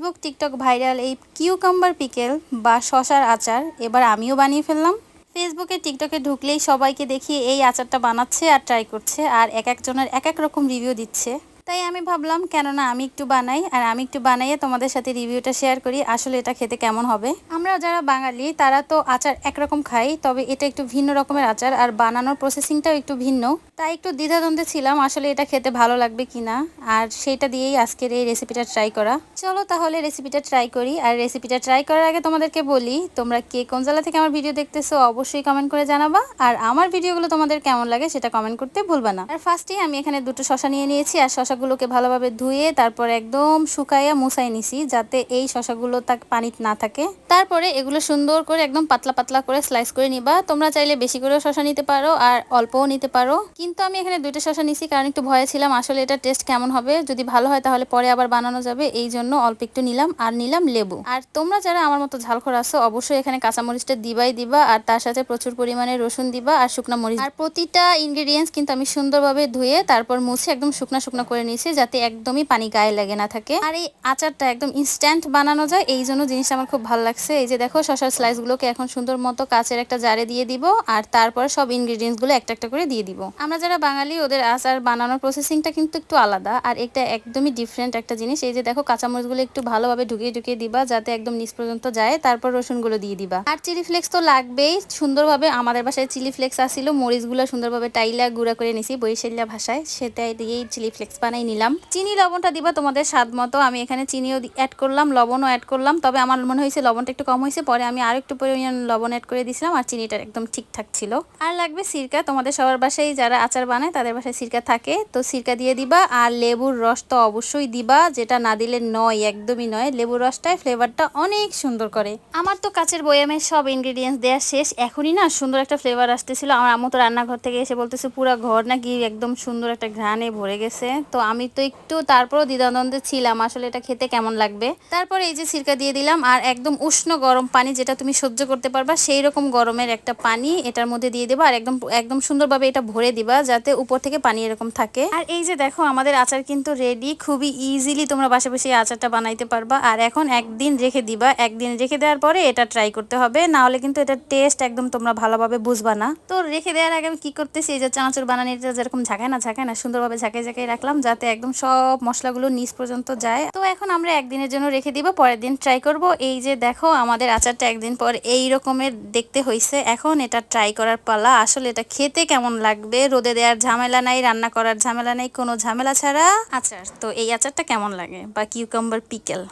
Facebook, TikTok viral এই cucumber pickle বা শশার আচার এবার আমিও বানিয়ে ফেললাম। ফেসবুকে, টিকটকে ঢুকলেই সবাইকে দেখি এই আচারটা বানাচ্ছে আর ট্রাই করছে আর এক একজনের এক এক রকম রিভিউ দিচ্ছে। তাই আমি ভাবলাম, কেননা আমি একটু বানাই আর আমি একটু বানাইয়ে তোমাদের সাথে রিভিউটা শেয়ার করি, আসলে এটা খেতে কেমন হবে। আমরা যারা বাঙালি, তারা তো আচার একরকম খাই, তবে এটা একটু ভিন্ন রকমের আচার আর বানানোর প্রসেসিংটাও একটু ভিন্ন। তাই একটু দ্বিধাদ্বন্দ্বে ছিলাম, আসলে এটা খেতে ভালো লাগবে কিনা, আর সেটা দিয়েই আজকের এই রেসিপিটা ট্রাই করা। চলো তাহলে রেসিপিটা ট্রাই করি, আর রেসিপিটা ট্রাই করার আগে তোমাদেরকে বলি, তোমরা কে কোন জেলা থেকে আমার ভিডিও দেখতেছো, অবশ্যই কমেন্ট করে জানাবা, আর আমার ভিডিওগুলো তোমাদের কেমন লাগে সেটা কমেন্ট করতে ভুলবা না। আর ফার্স্টেই আমি এখানে দুটো শশা নিয়ে নিয়েছি, আর শশাগুলোকে ভালোভাবে ধুয়ে তারপর একদম শুকাইয়া মুছাই নিছি, যাতে এই শশাগুলো তাক পানি না থাকে। তারপরে এগুলো সুন্দর করে একদম পাতলা পাতলা করে স্লাইস করে নিবা। তোমরা চাইলে বেশি করেও শশা নিতে পারো আর অল্পও নিতে পারো। কিন্তু আমি এখানে দুইটা শশা নিছি, কারণ একটু ভয়ে ছিলাম আসলে এটা টেস্ট কেমন হবে। যদি ভালো হয় তাহলে পরে আবার বানানো যাবে। এই জন্য অল্প একটু নিলাম আর নিলাম লেবু। আর তোমরা যারা আমার মতো ঝালখোর আছো, অবশ্যই এখানে কাঁচামরিচটা দিবাই দিবা আর তার সাথে প্রচুর পরিমাণে রসুন দিবা আর শুকনো মরিচ আর প্রতিটা ইনগ্রেডিয়েন্টস কিন্তু আমি সুন্দরভাবে ধুয়ে তারপর মুছে একদম শুকনা শুকনা করে নিয়েছি যাতে একদমই পানি গায়ে লাগে না থাকে। আর এই আচারটা একদম ইনস্ট্যান্ট বানানো যায়, এই জন্য জিনিসটা আমার খুব ভালো লাগছে। এই যে দেখো শশার স্লাইসগুলোকে এখন সুন্দর মতো কাচের একটা জারে দিয়ে দিব, আর তারপর সব ইনগ্রেডিয়েন্টসগুলো একটা একটা করে দিয়ে দিব। আমরা যারা বাঙালি, ওদের আচার বানানোর প্রসেসিংটা কিন্তু একটু আলাদা, আর এটা একদমই ডিফারেন্ট একটা জিনিস। এই যে দেখো, কাঁচামরিচগুলো একটু ভালোভাবে ঢুকিয়ে ঢুকিয়ে দিবা, যাতে একদম নিচ পর্যন্ত যায়। তারপর রসুনগুলো দিয়ে দিবা। আর চিলি ফ্লেক্স তো লাগবেই, সুন্দরভাবে আমাদের বাসায় চিলি ফ্লেক্স আসছিল মরিচগুলো সুন্দরভাবে টাইলা গুঁড়া করে নিছি বরিশালিয়া ভাষায়। সেটাই দিয়েই চিলি ফ্লেক্স বানাই নিলাম। চিনি, লবণটা দিবা, তোমাদের স্বাদ মতো। আমি এখানে চিনিও অ্যাড করলাম, লবণও অ্যাড করলাম। তবে আমার মনে হয়েছে লবণটা একটু কম হয়েছে। পরে আমি আর একটু পরিমাণ লবণ অ্যাড করে দিয়েছিলাম আর চিনিটা একদম ঠিকঠাক ছিল। আর লাগবে সিরকা। তোমাদের সবার বাসায় যারা আচার বানায়, তাদের বাসায় সিরকা থাকে। তো সিরকা দিয়ে দিবা। আর লেবুর রস তো অবশ্যই দিবা। যেটা না দিলে নয়, একদমই নয়। লেবুর রসটায় ফ্লেভারটা অনেক সুন্দর করে। আমার তো কাচের বয়ামে সব ইনগ্রিডিয়েন্টস দেওয়া শেষ। এখনই না সুন্দর একটা ফ্লেভার আসতেছিল। আমার আম্মু তো রান্নাঘর থেকে এসে বলতেছে, পুরো ঘর নাকি একদম সুন্দর একটা ঘ্রাণে ভরে গেছে। তো আমি তো একটু তারপরও দ্বিধাদ্বন্দ্বে ছিলাম, আসলে এটা খেতে কেমন লাগবে? তারপর এই যে সিরকা দিয়ে দিলাম, আর একদম উষ্ণ গরম পানি যেটা তুমি সহ্য করতে পারবা, সেই রকম গরমের একটা পানি এটার মধ্যে দিয়ে দেবা, আর একদম একদম সুন্দরভাবে এটা ভরে দিবা, যাতে উপর থেকে পানি এরকম থাকে। আর এই যে দেখো, আমাদের আচার কিন্তু রেডি খুবই ইজিলি তোমরা বাসা বসে আচারটা বানাইতে পারবা, আর এখন একদিন রেখে দিবা, একদিন রেখে দেওয়ার পরে এটা ট্রাই করতে হবে, না হলে কিন্তু এটা টেস্ট একদম তোমরা ভালোভাবে বুঝবা না। তো রেখে দেওয়ার আগে আমি কি করতেছি, এই যে চানাচুর বানানিটা যেরকম ঝাঁকায় না ঝাঁকায় না সুন্দরভাবে ঝাঁকায় ঝাঁকায় রাখলাম যাতে একদম সব মশলাগুলো নিচ পর্যন্ত যায়। তো এখন আমরা একদিনের জন্য রেখে দিব, পরের দিন ট্রাই করব। এই যে দেখো, আমাদের আচারটা একদিন পর এই রকমের দেখতে হয়েছে এখন এটা ট্রাই করার পালা। আসলে এটা খেতে কেমন লাগবে? রোদে দেওয়ার ঝামেলা নাই, রান্না করার ঝামেলা নাই, কোনো ঝামেলা ছাড়া। আচার, তো এই আচারটা কেমন লাগে? বা কিউকাম্বার পিকেল